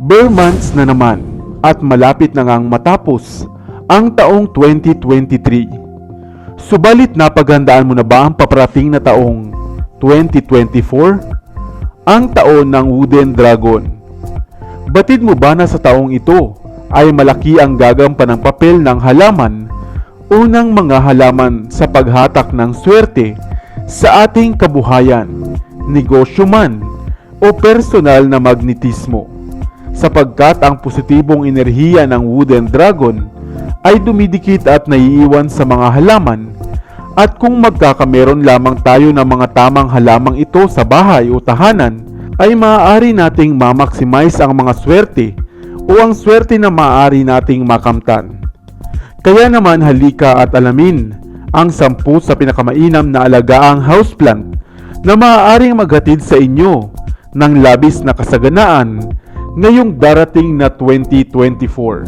Bare months na naman at malapit na ngang matapos ang taong 2023. Subalit napaghandaan mo na ba ang paparating na taong 2024? Ang taon ng Wooden Dragon. Batid mo ba na sa taong ito ay malaki ang gagampan ng papel ng halaman o ng mga halaman sa paghatak ng swerte sa ating kabuhayan, negosyo man o personal na magnetismo? Sapagkat ang positibong enerhiya ng wooden dragon ay dumidikit at naiiwan sa mga halaman at kung magkakameron lamang tayo ng mga tamang halamang ito sa bahay o tahanan ay maaari nating ma-maximize ang mga swerte o ang swerte na maaari nating makamtan. Kaya naman halika at alamin ang sampu sa pinakamainam na alagaang houseplant na maaaring maghatid sa inyo ng labis na kasaganaan ngayong darating na 2024.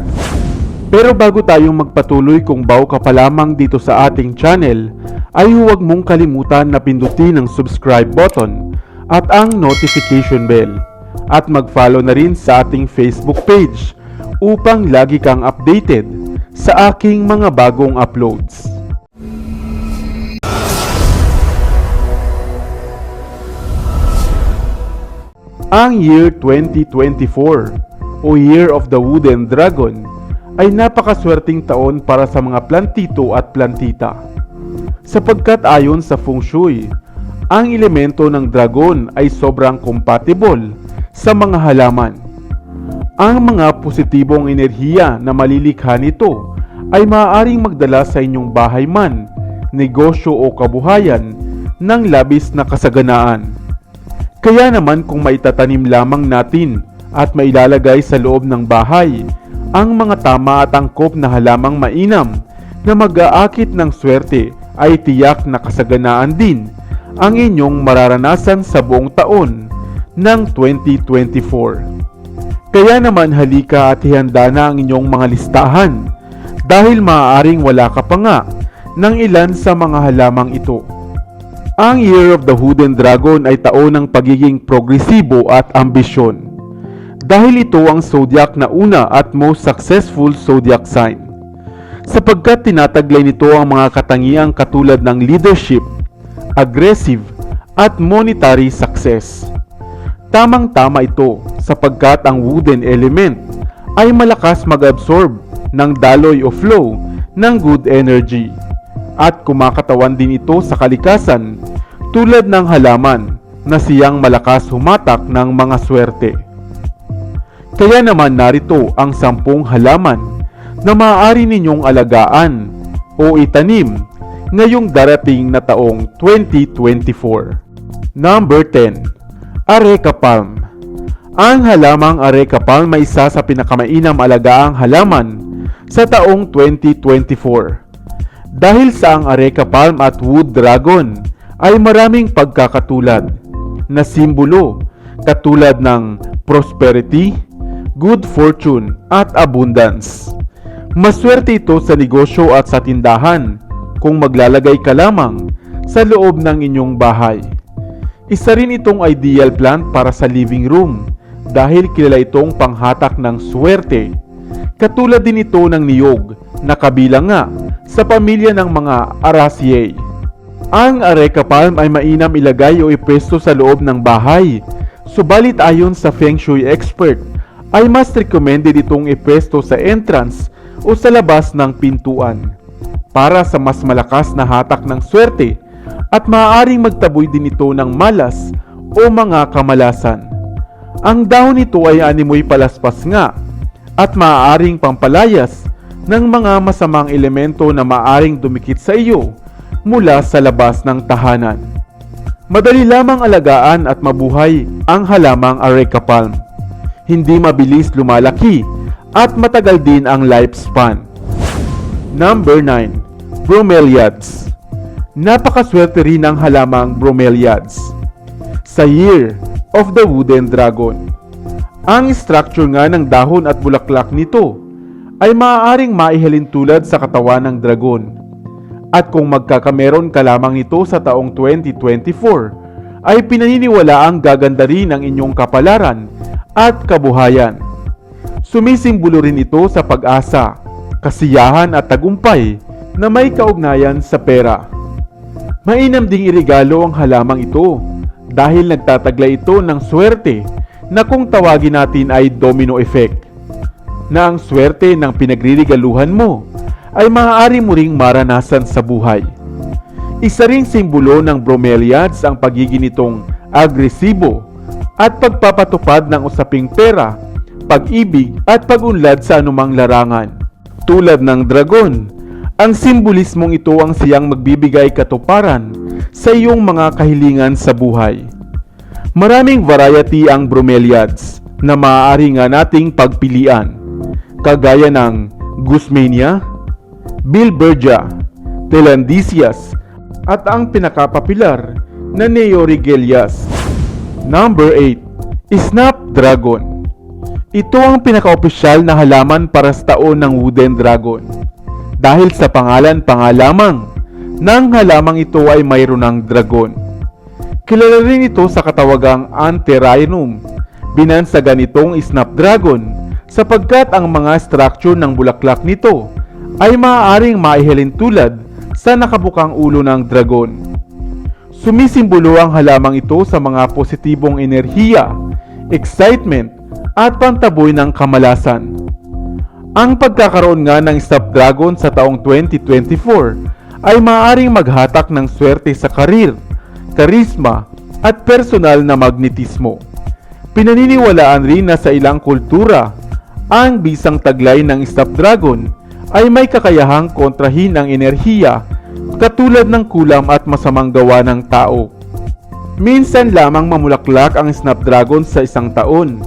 Pero bago tayong magpatuloy kung bago ka pa lamang dito sa ating channel, ay huwag mong kalimutan na pindutin ang subscribe button at ang notification bell at mag-follow na rin sa ating Facebook page upang lagi kang updated sa aking mga bagong uploads. Ang year 2024 o Year of the Wooden Dragon ay napakaswerteng taon para sa mga plantito at plantita. Sapagkat ayon sa feng shui, ang elemento ng dragon ay sobrang compatible sa mga halaman. Ang mga positibong enerhiya na malilikha nito ay maaaring magdala sa inyong bahay man, negosyo o kabuhayan ng labis na kasaganaan. Kaya naman kung maitatanim lamang natin at mailalagay sa loob ng bahay ang mga tama at angkop na halamang mainam na mag-aakit ng swerte ay tiyak na kasaganaan din ang inyong mararanasan sa buong taon ng 2024. Kaya naman halika at ihanda na ang inyong mga listahan dahil maaaring wala ka pa nga ng ilan sa mga halamang ito. Ang Year of the Wooden Dragon ay taon ng pagiging progresibo at ambisyon. Dahil ito ang zodiac na una at most successful zodiac sign. Sapagkat tinataglay nito ang mga katangiang katulad ng leadership, aggressive, at monetary success. Tamang-tama ito sapagkat ang wooden element ay malakas mag-absorb ng daloy o flow ng good energy at kumakatawan din ito sa kalikasan tulad ng halaman na siyang malakas humatak ng mga swerte. Kaya naman narito ang sampung halaman na maaari ninyong alagaan o itanim ngayong darating na taong 2024. Number 10. Areca Palm Ang halamang Areca Palm ay isa sa pinakamainam alagaang halaman sa taong 2024. Dahil sa ang Areca Palm at Wood Dragon ay maraming pagkakatulad na simbolo katulad ng prosperity, good fortune at abundance. Maswerte ito sa negosyo at sa tindahan kung maglalagay ka lamang sa loob ng inyong bahay. Isa rin itong ideal plant para sa living room dahil kilala itong panghatak ng swerte. Katulad din ito ng niyog na kabilang nga sa pamilya ng mga Araceae. Ang Areca palm ay mainam ilagay o ipwesto sa loob ng bahay. Subalit ayon sa Feng Shui expert, ay mas recommended itong ipwesto sa entrance o sa labas ng pintuan para sa mas malakas na hatak ng swerte at maaaring magtaboy din ito ng malas o mga kamalasan. Ang dahon nito ay animoy palaspas nga at maaaring pampalayas ng mga masamang elemento na maaaring dumikit sa iyo mula sa labas ng tahanan. Madali lamang alagaan at mabuhay ang halamang areca palm. Hindi mabilis lumalaki at matagal din ang lifespan. Number 9. Bromeliads Napakaswerte rin ang halamang bromeliads. Sa Year of the Wooden Dragon. Ang structure nga ng dahon at bulaklak nito ay maaaring maihalin tulad sa katawan ng dragon. At kung magkakameron ka lamang nito sa taong 2024, ay pinaniniwala ang gaganda rin ng inyong kapalaran at kabuhayan. Sumisimbolo rin ito sa pag-asa, kasiyahan at tagumpay na may kaugnayan sa pera. Mainam ding irigalo ang halamang ito dahil nagtataglay ito ng swerte na kung tawagin natin ay domino effect na ang swerte ng pinagririgaluhan mo ay maaari mo ring maranasan sa buhay. Isa ring simbolo ng bromeliads ang pagiging nitong agresibo at pagpapatupad ng usaping pera, pag-ibig at pag-unlad sa anumang larangan. Tulad ng dragon, ang simbolismong ito ang siyang magbibigay katuparan sa iyong mga kahilingan sa buhay. Maraming variety ang bromeliads na maaari nga nating pagpilian, kagaya ng Guzmania, Bilbergia, Telandisias, at ang pinakapapilar na Neorigelias. Number 8. Snapdragon Ito ang pinakaopisyal na halaman para sa taon ng Wooden Dragon. Dahil sa pangalan pa nga lamang, ng halamang ito ay mayroon ng dragon. Kilala rin ito sa katawagang Antherarinum. Binansagan itong Snapdragon sapagkat ang mga structure ng bulaklak nito ay maaaring maihalin tulad sa nakabukang ulo ng dragon. Sumisimbolo ang halamang ito sa mga positibong enerhiya, excitement, at pantaboy ng kamalasan. Ang pagkakaroon nga ng Snapdragon sa taong 2024 ay maaaring maghatak ng swerte sa karir, karisma, at personal na magnetismo. Pinaniniwalaan rin na sa ilang kultura, ang bisang taglay ng Snapdragon ay may kakayahang kontrahin ang enerhiya katulad ng kulam at masamang gawa ng tao. Minsan lamang mamulaklak ang Snapdragon sa isang taon,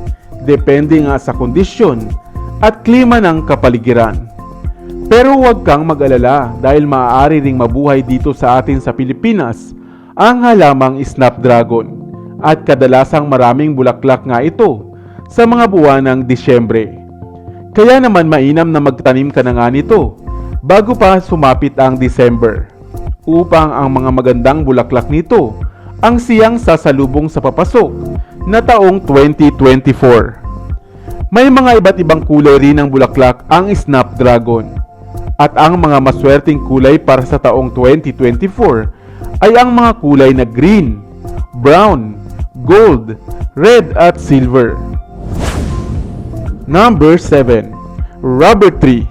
depende nga sa kondisyon at klima ng kapaligiran. Pero huwag kang mag-alala dahil maaari ring mabuhay dito sa atin sa Pilipinas ang halamang Snapdragon at kadalasang maraming bulaklak nga ito sa mga buwan ng Disyembre. Kaya naman mainam na magtanim ka na nga nito bago pa sumapit ang December upang ang mga magandang bulaklak nito ang siyang sasalubong sa papasok na taong 2024. May mga iba't ibang kulay rin ng bulaklak ang Snapdragon at ang mga maswerteng kulay para sa taong 2024 ay ang mga kulay na green, brown, gold, red at silver. Number 7. Rubber Tree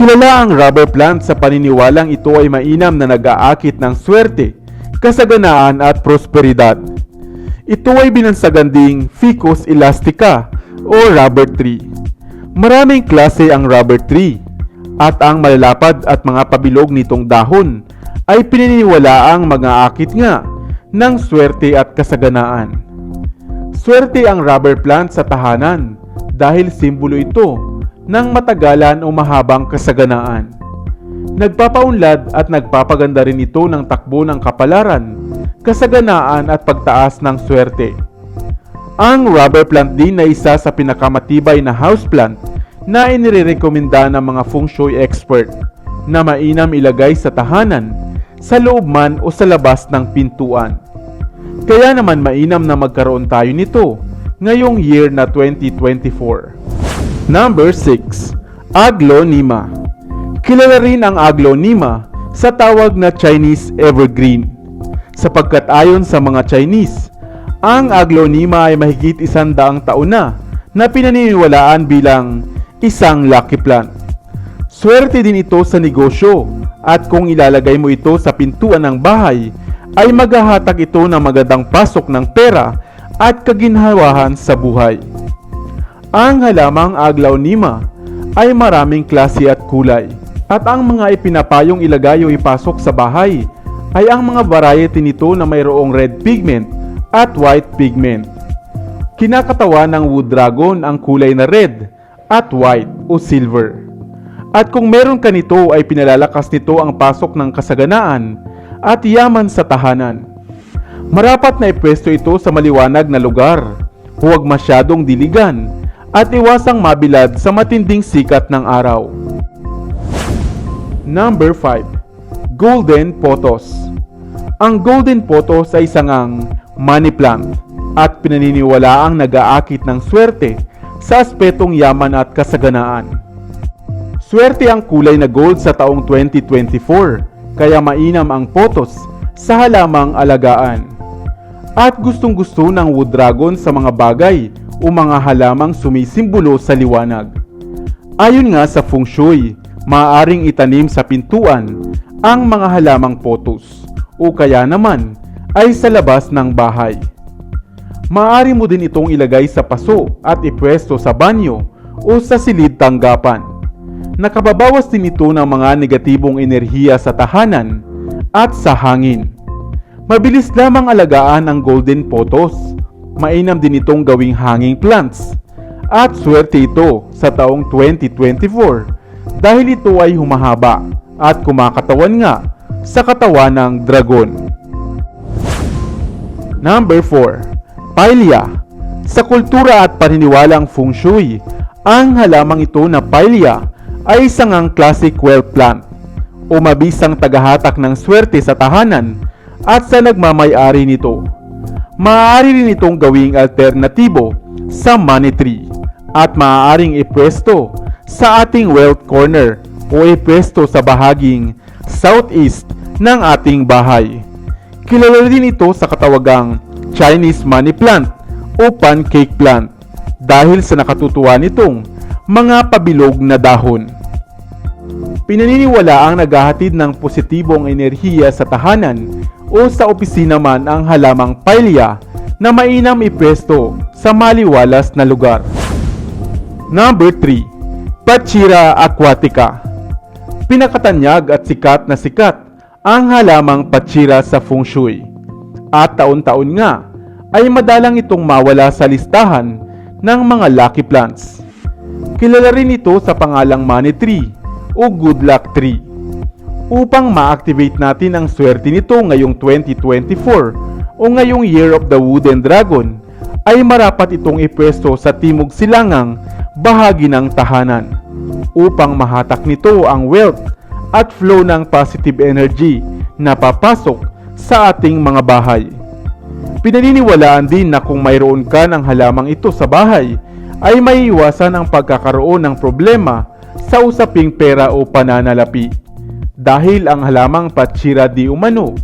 Kilala ang rubber plant sa paniniwalang ito ay mainam na nag-aakit ng swerte, kasaganaan at prosperidad. Ito ay binansagan ding Ficus elastica o rubber tree. Maraming klase ang rubber tree at ang malalapad at mga pabilog nitong dahon ay pininiwalaang mga-akit nga ng swerte at kasaganaan. Swerte ang rubber plant sa tahanan dahil simbolo ito ng matagalan o mahabang kasaganaan. Nagpapaunlad at nagpapaganda rin ito ng takbo ng kapalaran, kasaganaan at pagtaas ng swerte. Ang rubber plant din na isa sa pinakamatibay na houseplant na inirekomenda ng mga feng shui expert na mainam ilagay sa tahanan, sa loob man o sa labas ng pintuan. Kaya naman mainam na magkaroon tayo nito ngayong year na 2024. Number 6. Aglonema Kilala rin ang aglonema sa tawag na Chinese evergreen. Sapagkat ayon sa mga Chinese, ang aglonema ay mahigit isang daang taon na na pinaniniwalaan bilang isang lucky plant. Swerte din ito sa negosyo at kung ilalagay mo ito sa pintuan ng bahay, ay maghahatag ito ng magandang pasok ng pera at kaginhawahan sa buhay. Ang halamang aglaw nima ay maraming klase at kulay. At ang mga ipinapayong ilagay o ipasok sa bahay ay ang mga variety nito na mayroong red pigment at white pigment. Kinakatawa ng wood dragon ang kulay na red at white o silver. At kung meron ka nito ay pinalalakas nito ang pasok ng kasaganaan at yaman sa tahanan. Marapat na ipwesto ito sa maliwanag na lugar. Huwag masyadong diligan at iwasang mabilad sa matinding sikat ng araw. Number 5. Golden Potos Ang golden potos ay isang money plant at pinaniniwalaang nag-aakit ng swerte, sa aspetong yaman at kasaganaan. Swerte ang kulay na gold sa taong 2024, kaya mainam ang potos sa halamang alagaan. At gustong gusto ng wood dragon sa mga bagay o mga halamang sumisimbolo sa liwanag. Ayon nga sa feng shui, maaaring itanim sa pintuan ang mga halamang potos o kaya naman ay sa labas ng bahay. Maaari mo din itong ilagay sa paso at ipwesto sa banyo o sa silid tanggapan. Nakababawas din ito ng mga negatibong enerhiya sa tahanan at sa hangin. Mabilis lamang alagaan ang golden potos. Mainam din itong gawing hanging plants. At swerte ito sa taong 2024 dahil ito ay humahaba at kumakatawan nga sa katawan ng dragon. Number 4. Pilea. Sa kultura at paniniwalang feng shui, ang halamang ito na pilea ay isang ang classic wealth plant o mabisang tagahatak ng swerte sa tahanan at sa nagmamayari nito. Maaari rin itong gawing alternatibo sa money tree at maaaring ipwesto sa ating wealth corner o ipwesto sa bahaging southeast ng ating bahay. Kilala din ito sa katawagang Chinese money plant o pancake plant dahil sa nakatutuwa nitong mga pabilog na dahon. Pinaniniwala ang naghahatid ng positibong enerhiya sa tahanan o sa opisina man ang halamang pilea na mainam ipwesto sa maliwalas na lugar. Number 3. Pachira aquatica Pinakatanyag at sikat na sikat ang halamang pachira sa feng shui. At taon-taon nga ay madalang itong mawala sa listahan ng mga lucky plants. Kilala rin ito sa pangalang money tree o good luck tree. Upang ma-activate natin ang swerte nito ngayong 2024 o ngayong Year of the Wooden Dragon, ay marapat itong ipwesto sa timog silangang bahagi ng tahanan upang mahatak nito ang wealth at flow ng positive energy na papasok sa ating mga bahay. Pinaniniwalaan din na kung mayroon ka ng halamang ito sa bahay, ay may iwasan ang pagkakaroon ng problema sa usaping pera o pananalapi. Dahil ang halamang patsira di umano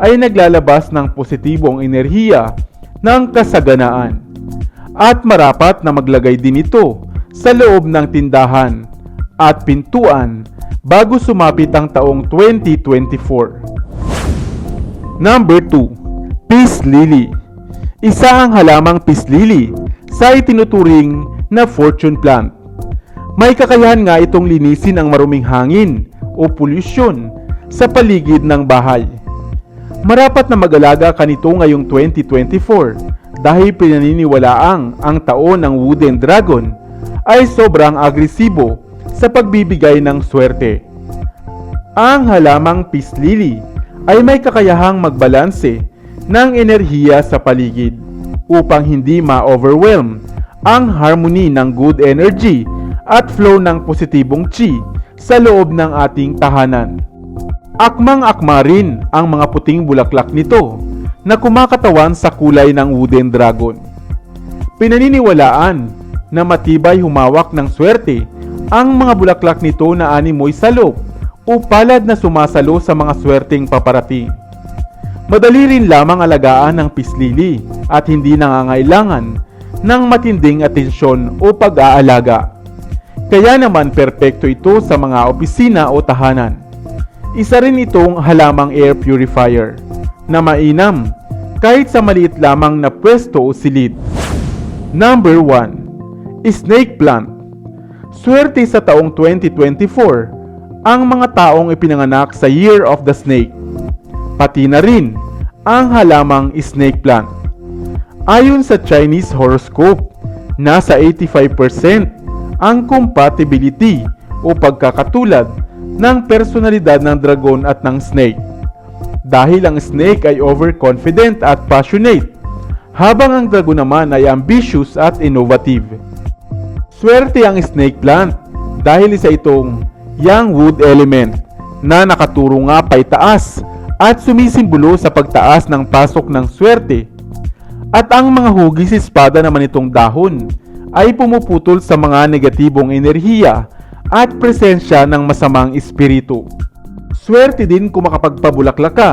ay naglalabas ng positibong enerhiya ng kasaganaan. At marapat na maglagay din ito sa loob ng tindahan at pintuan bago sumapit ang taong 2024. Number 2. Peace Lily Isa ang halamang peace lily sa itinuturing na fortune plant. May kakayahan nga itong linisin ang maruming hangin o polusyon sa paligid ng bahay. Marapat na mag-alaga ka nito ngayong 2024 dahil pinaniniwalaang ang taon ng wooden dragon ay sobrang agresibo sa pagbibigay ng swerte. Ang halamang peace lily ay may kakayahang magbalanse ng enerhiya sa paligid upang hindi ma-overwhelm ang harmony ng good energy at flow ng positibong chi sa loob ng ating tahanan. Akmang-akma rin ang mga puting bulaklak nito na kumakatawan sa kulay ng wooden dragon. Pinaniniwalaan na matibay humawak ng swerte ang mga bulaklak nito na animoy salop o palad na sumasalo sa mga swerteng paparating. Madali rin lamang alagaan ng pislili at hindi nangangailangan ng matinding atensyon o pag-aalaga. Kaya naman perpekto ito sa mga opisina o tahanan. Isa rin itong halamang air purifier na mainam kahit sa maliit lamang na pwesto o silid. Number 1. Snake plant. Swerte sa taong 2024 ang mga taong ipinanganak sa Year of the Snake. Pati na rin ang halamang snake plant. Ayon sa Chinese horoscope, nasa 85% ang compatibility o pagkakatulad ng personalidad ng dragon at ng snake. Dahil ang snake ay overconfident at passionate, habang ang dragon naman ay ambitious at innovative. Swerte ang snake plant dahil isa itong young wood element na nakaturo nga paitaas at sumisimbolo sa pagtaas ng pasok ng swerte. At ang mga hugis espada naman itong dahon ay pumuputol sa mga negatibong enerhiya at presensya ng masamang espiritu. Swerte din kung makapagpabulaklak ka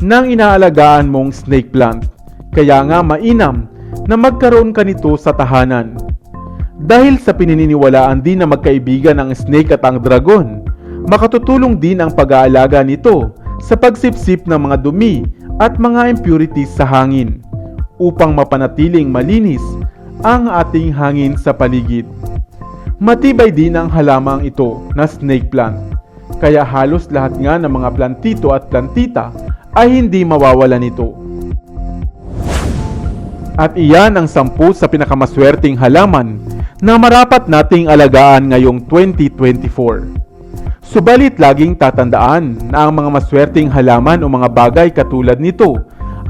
ng inaalagaan mong snake plant. Kaya nga mainam na magkaroon ka nito sa tahanan. Dahil sa pinaniniwalaan din na magkaibigan ang snake at ang dragon, makatutulong din ang pag-aalaga nito sa pagsipsip ng mga dumi at mga impurities sa hangin upang mapanatiling malinis ang ating hangin sa paligid. Matibay din ang halamang ito na snake plant, kaya halos lahat nga ng mga plantito at plantita ay hindi mawawala nito. At iyan ang sampu sa pinakamaswerteng halaman na marapat nating alagaan ngayong 2024. Subalit laging tatandaan na ang mga maswerteng halaman o mga bagay katulad nito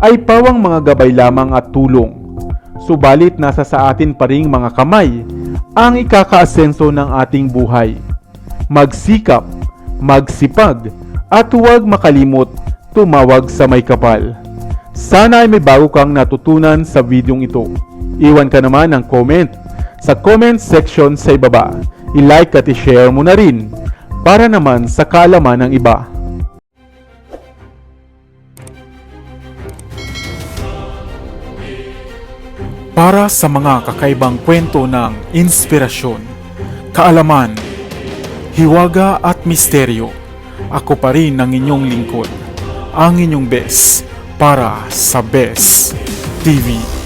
ay pawang mga gabay lamang at tulong. Subalit nasa sa atin pa ring mga kamay ang ikakaasenso ng ating buhay. Magsikap, magsipag, at huwag makalimot tumawag sa may kapal. Sana ay may bago kang natutunan sa videong ito. Iwan ka naman ng comment sa comment section sa ibaba. I-like at i-share mo na rin para naman sa kaalaman ng iba. para sa mga kakaibang kwento ng inspirasyon, kaalaman, hiwaga at misteryo. Ako pa rin ang inyong lingkod, ang inyong best para sa Best TV.